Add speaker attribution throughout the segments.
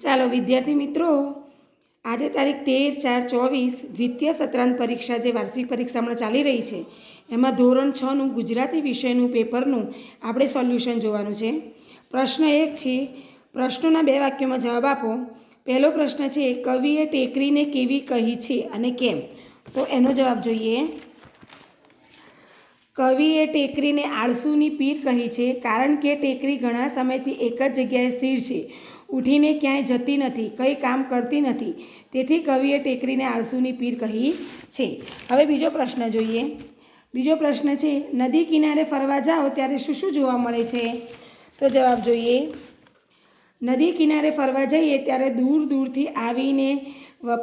Speaker 1: ચાલો વિદ્યાર્થી મિત્રો, આજે તારીખ તેર ચાર ચોવીસ દ્વિતીય સત્રાંત પરીક્ષા જે વાર્ષિક પરીક્ષા હમણાં ચાલી રહી છે, એમાં ધોરણ છનું ગુજરાતી વિષયનું પેપરનું આપણે સોલ્યુશન જોવાનું છે. પ્રશ્ન એક છે, પ્રશ્નોના બે વાક્યોમાં જવાબ આપો. પહેલો પ્રશ્ન છે, કવિએ ટેકરીને કેવી કહી છે અને કેમ? તો એનો જવાબ જોઈએ. કવિએ ટેકરીને આળસુની પીર કહી છે, કારણ કે ટેકરી ઘણા સમયથી એક જ જગ્યાએ સ્થિર છે. ઉઠીને ક્યાંય જતી નથી, કંઈ કામ કરતી નથી. તેથી કવિએ ટેકરીને આળસુની પીર કહી છે. હવે બીજો પ્રશ્ન જોઈએ. બીજો પ્રશ્ન છે, નદી કિનારે ફરવા જાઓ ત્યારે શું શું જોવા મળે છે? તો જવાબ જોઈએ. નદી કિનારે ફરવા જઈએ ત્યારે દૂર દૂરથી આવીને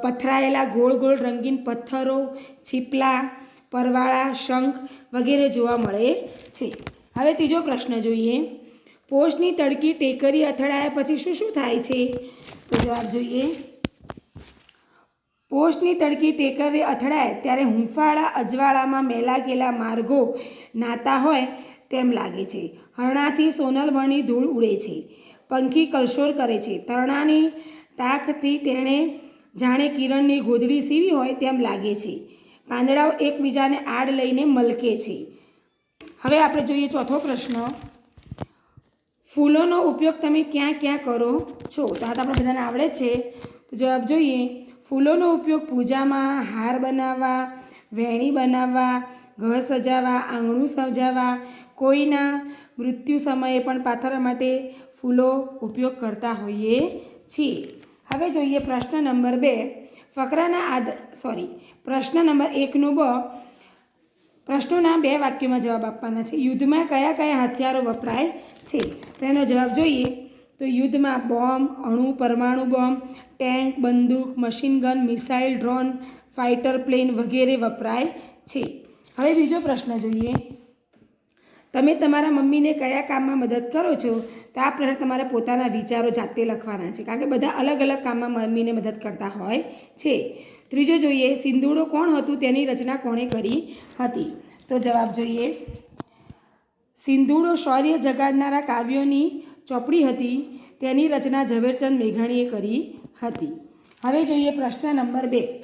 Speaker 1: પથરાયેલા ગોળ ગોળ રંગીન પથ્થરો, છીપલા, પરવાળા, શંખ વગેરે જોવા મળે છે. હવે ત્રીજો પ્રશ્ન જોઈએ. પોષની તડકી ટેકરી અથડાયા પછી શું શું થાય છે? તો જવાબ જોઈએ. પોષની તડકી ટેકરે અથડાય ત્યારે હુંફાળા, અજવાળામાં મેલા ગયેલા માર્ગો નાતા હોય તેમ લાગે છે. હરણાથી સોનલવણી ધૂળ ઉડે છે. પંખી કલશોર કરે છે. તરણાની ટાંકથી તેણે જાણે કિરણની ગોદડી સીવી હોય તેમ લાગે છે. પાંદડાઓ એકબીજાને આડ લઈને મલકે છે. હવે આપણે જોઈએ ચોથો પ્રશ્ન. ફૂલોનો ઉપયોગ તમે ક્યાં ક્યાં કરો છો? તો આ તો આપણે બધાને આવડે છે. તો જવાબ જોઈએ. ફૂલોનો ઉપયોગ પૂજામાં, હાર બનાવવા, વેણી બનાવવા, ઘર સજાવવા, આંગણું સજાવવા, કોઈના મૃત્યુ સમયે પણ પાથરવા માટે ફૂલો ઉપયોગ કરતા હોઈએ છીએ. હવે જોઈએ પ્રશ્ન નંબર બે. ફકરાના આદ, સોરી, પ્રશ્ન નંબર એકનો બ પ્રશ્નોના બે વાક્યોમાં જવાબ આપવાના છે. યુદ્ધમાં કયા કયા હથિયારો વપરાય છે? તેનો જવાબ જોઈએ તો યુદ્ધમાં બોમ્બ, અણુ, પરમાણુ બોમ્બ, ટેન્ક, બંદૂક, machine gun, missile, drone, fighter plane વગેરે વપરાય છે. હવે બીજો પ્રશ્ન જોઈએ. તમે તમારા મમ્મીને કયા કામમાં મદદ કરો છો? તો આ પ્રશ્ન તમારે પોતાના વિચારો જાતે લખવાના છે. કારણ કે બધા અલગ અલગ કામમાં મમ્મીને મદદ કરતા હોય છે. ત્રીજો જોઈએ સિંધુડો કોણ હતું તેની રચના કોણે કરી હતી? તો જવાબ જોઈએ. સિંધુડો શૌર્ય જગાડનારા કાવ્યોની ચોપડી હતી, તેની રચના ઝવેરચંદ મેઘાણીએ કરી હતી. હવે જોઈએ પ્રશ્ન નંબર બે.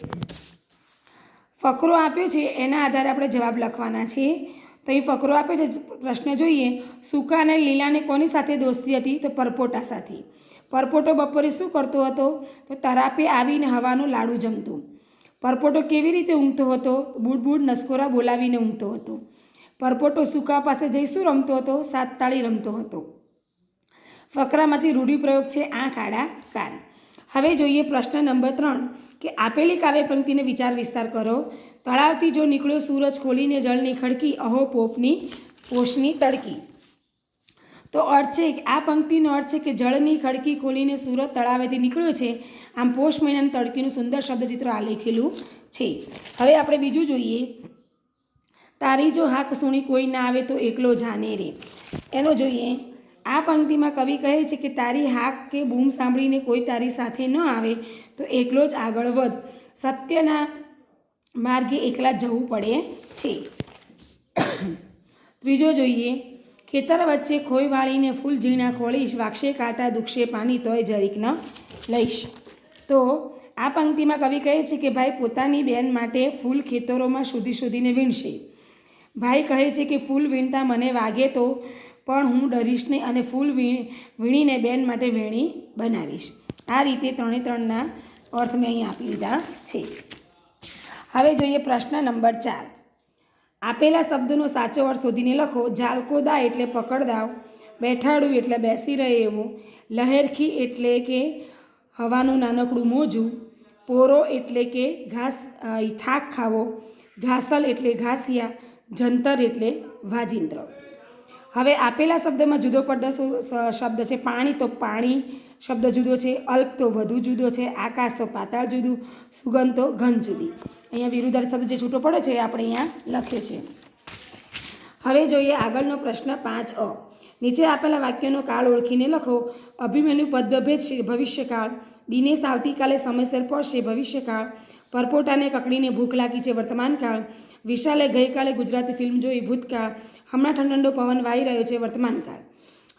Speaker 1: ફકરો આપ્યો છે, એના આધારે આપણે જવાબ લખવાના છે. તો એ ફકરો આપ્યો છે, પ્રશ્ન જોઈએ. સૂકા અને લીલાને કોની સાથે દોસ્તી હતી? તો પરપોટા સાથે. પરપોટો બપોરે શું કરતો હતો? તો તરાપે આવીને હવાનું લાડુ જમતો. પરપોટો કેવી રીતે ઊંઘતો હતો? બૂડ બૂડ નસકોરા બોલાવીને ઊંઘતો હતો. પરપોટો સૂકા પાસે જઈ શું રમતો હતો સાત તાળી રમતો હતો. ફકરામાંથી રૂઢિપ્રયોગ છે આંખ, આડા, કાન. હવે જોઈએ પ્રશ્ન નંબર ત્રણ, કે આપેલી કાવ્ય પંક્તિને વિચાર વિસ્તાર કરો. તળાવથી જો નીકળ્યો સૂરજ ખોલીને જળની ખડકી, અહો પોપની, પોષની તડકી. તો અર્થ છે, આ પંક્તિનો અર્થ છે કે જળની ખડકી ખોલીને સુરત તળાવેથી નીકળ્યો છે. આમ પોષ મહિનાની તડકીનું સુંદર શબ્દચિત્ર આલેખેલું છે. હવે આપણે બીજું જોઈએ. તારી જો હાક સુણી કોઈ ના આવે તો એકલો જાને રે. એનો જોઈએ. આ પંક્તિમાં કવિ કહે છે કે તારી હાક કે બૂમ સાંભળીને કોઈ તારી સાથે ન આવે તો એકલો જ આગળ વધ. સત્યના માર્ગે એકલા જવું પડે છે. ત્રીજો જોઈએ. ખેતર વચ્ચે ખોઈ વાળીને ફૂલ ઝીણા ખોળીશ વાક્ષે કાંટા, દુખશે પાણી, તોય જરીક ન લઈશ. તો આ પંક્તિમાં કવિ કહે છે કે ભાઈ પોતાની બેન માટે ફૂલ ખેતરોમાં શોધી શોધીને વીણશે. ભાઈ કહે છે કે ફૂલ વીણતા મને વાગે તો, પણ હું ડરીશ નહીં અને ફૂલ વીણ, વીણીને બેન માટે વેણી બનાવીશ. આ રીતે ત્રણે ત્રણના અર્થ મેં અહીં આપી દીધા છે. હવે જોઈએ પ્રશ્ન નંબર ચાર. આપેલા શબ્દનો સાચો અર્થ શોધીને લખો જાલકોદા એટલે પકડદાવ, બેઠાડું એટલે બેસી રહે એવું, લહેરખી એટલે કે હવાનું નાનકડું મોજું, પોરો એટલે કે ઘાસ થાક ખાવો, ઘાસલ એટલે ઘાસિયા, જંતર એટલે વાજિંત્ર. હવે આપેલા શબ્દમાં જુદો પડતો શબ્દ છે? પાણી તો પાણી શબ્દ જુદો છે, અલ્પ તો વધુ જુદો છે, આકાશ તો પાતાળ જુદું, સુગંધ તો ઘન જુદી. અહીંયા વિરુદ્ધાર્થ શબ્દ જે છૂટો પડે છે આપણે અહીંયા લખ્યો છે હવે જોઈએ આગળનો પ્રશ્ન પાંચ અ. નીચે આપેલા વાક્યનો કાળ ઓળખીને લખો. અભિમન્યુ પદભેદ ભવિષ્યકાળ. દિનેશ આવતીકાલે સમયસર પહોંચશે ભવિષ્યકાળ. પરપોટાને કકડીને ભૂખ લાગી છે વર્તમાનકાળ. વિશાલે ગઈકાલે ગુજરાતી ફિલ્મ જોઈ ભૂતકાળ. હમણાં ઠંડો પવન વાઈ રહ્યો છે વર્તમાનકાળ.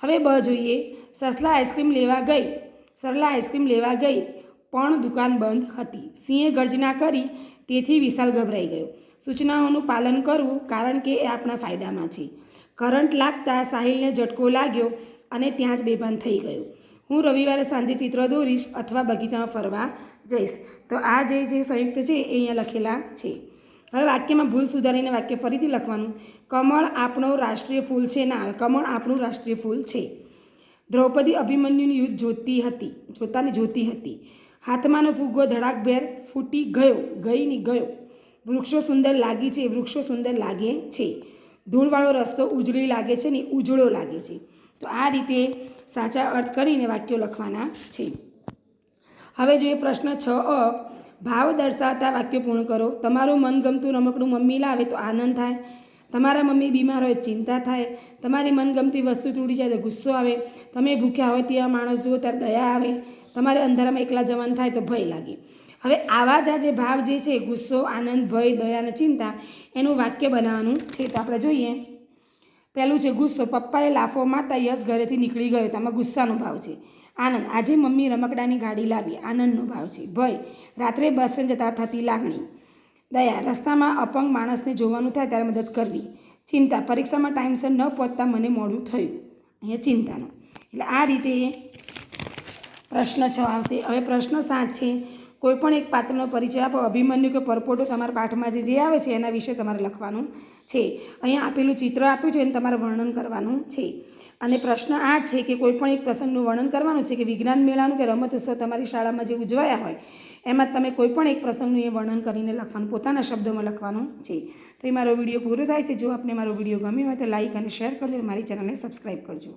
Speaker 1: હવે બ જોઈએ. સસલા આઈસ્ક્રીમ લેવા ગઈ. સરલા આઈસ્ક્રીમ લેવા ગઈ. પણ દુકાન બંધ હતી. સિંહે ગર્જના કરી. તેથી વિશાલ ગભરાઈ ગયો. સૂચનાઓનું પાલન કરવું કારણ કે એ આપણા ફાયદામાં છે. કરંટ લાગતા સાહિલને ઝટકો લાગ્યો અને ત્યાં જ બેભાન થઈ ગયો. હું રવિવારે સાંજે ચિત્ર દોરીશ અથવા બગીચામાં ફરવા જઈશ. તો આ જે જે સંયુક્ત છે એ અહીંયા લખેલા છે. હવે વાક્યમાં ભૂલ સુધારીને વાક્ય ફરીથી લખવાનું. કમળ આપણો રાષ્ટ્રીય ફૂલ છે. ના કમળ આપણું રાષ્ટ્રીય ફૂલ છે. દ્રૌપદી અભિમન્યુનું યુદ્ધ જોતી હતી. જોતાની જોતી હતી. હાથમાંનો ફુગ્ગો ધડાકભેર ફૂટી ગયો, ગઈ ની ગયો. વૃક્ષો સુંદર લાગી છે, વૃક્ષો સુંદર લાગે છે. ધૂળવાળો રસ્તો ઉજળી લાગે છે ને ઉજળો લાગે છે. તો આ રીતે સાચા અર્થ કરીને વાક્યો લખવાના છે. હવે જોઈએ પ્રશ્ન છ અ. ભાવ દર્શાવતા વાક્ય પૂર્ણ કરો. તમારું મનગમતું રમકડું મમ્મી લાવે તો આનંદ થાય. તમારા મમ્મી બીમાર હોય ચિંતા થાય. તમારી મનગમતી વસ્તુ તૂટી જાય તો ગુસ્સો આવે. તમે ભૂખ્યા હોય ત્યાં માણસ જુઓ ત્યારે દયા આવે. તમારે અંધારામાં એકલા જવાન થાય તો ભય લાગે. હવે આવા જ આ જે ભાવ જે છે, ગુસ્સો, આનંદ, ભય, દયા અને ચિંતા, એનું વાક્ય બનાવવાનું છે. તો આપણે જોઈએ. પહેલું છે ગુસ્સો. પપ્પાએ લાફો મારતા યશ ઘરેથી નીકળી ગયો. તો આમાં ગુસ્સાનો ભાવ છે. આનંદ. આજે મમ્મી રમકડાની ગાડી લાવી. આનંદનો ભાવ છે. ભય. રાત્રે બસ સ્ટેન્ડ જતાં થતી લાગણી. દયા. રસ્તામાં અપંગ માણસને જોવાનું થાય ત્યારે મદદ કરવી. ચિંતા. પરીક્ષામાં ટાઈમસર ન પહોંચતા મને મોડું થયું. અહીંયા ચિંતાનો. એટલે આ રીતે પ્રશ્ન છ આવશે હવે પ્રશ્ન સાત છે. કોઈ પણ એક પાત્રનો પરિચય આપો, અભિમન્યુ કે પરપોટો તમારા પાઠમાં જે જે આવે છે એના વિશે તમારે લખવાનું છે. અહીંયા આપેલું ચિત્ર આપ્યું છે એને તમારે વર્ણન કરવાનું છે. અને પ્રશ્ન આઠ છે કે કોઈ પણ એક પ્રસંગનું વર્ણન કરવાનું છે કે વિજ્ઞાન મેળાનું કે રમત તમારી શાળામાં જે ઉજવાયા હોય, એમાં તમે કોઈ પણ એક પ્રસંગનું એ વર્ણન કરીને લખવાનું, પોતાના શબ્દોમાં લખવાનું છે. તો એ મારો વીડિયો પૂરો થાય છે. જો આપને મારો વીડિયો ગમ્યો હોય તો લાઇક અને શેર કરજો મારી ચેનલને સબસ્ક્રાઈબ કરજો.